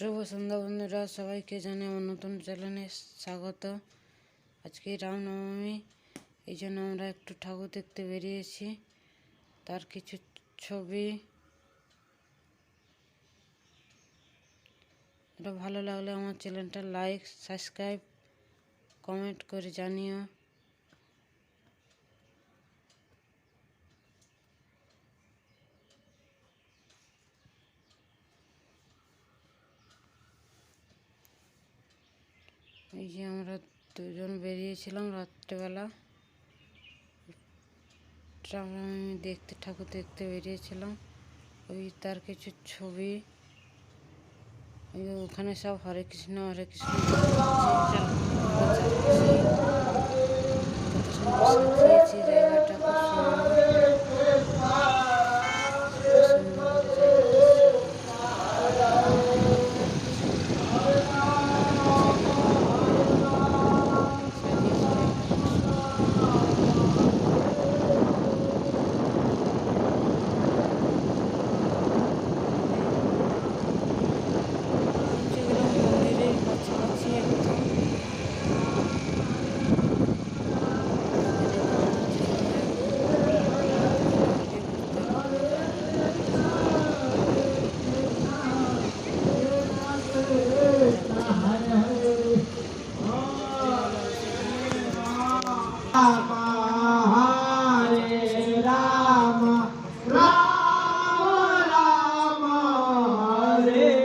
শুভ সন্ধ্যা বন্ধুরা, সবাইকে জানে আমার নতুন চ্যানেলে স্বাগত। আজকে রামনবমী, এই জন্য আমরা একটু ঠাকুর দেখতে বেরিয়েছি। তার কিছু ছবি। ভালো লাগলে আমার চ্যানেলটা লাইক সাবস্ক্রাইব কমেন্ট করে জানিও। এই যে আমরা দুজন বেরিয়েছিলাম রাত্রেবেলা। আমি দেখতে, ঠাকুর দেখতে বেরিয়েছিলাম। ওই তার কিছু ছবি। ওই ওখানে সব হরে কৃষ্ণ হরে কৃষ্ণ। રામ રામ રામ હરે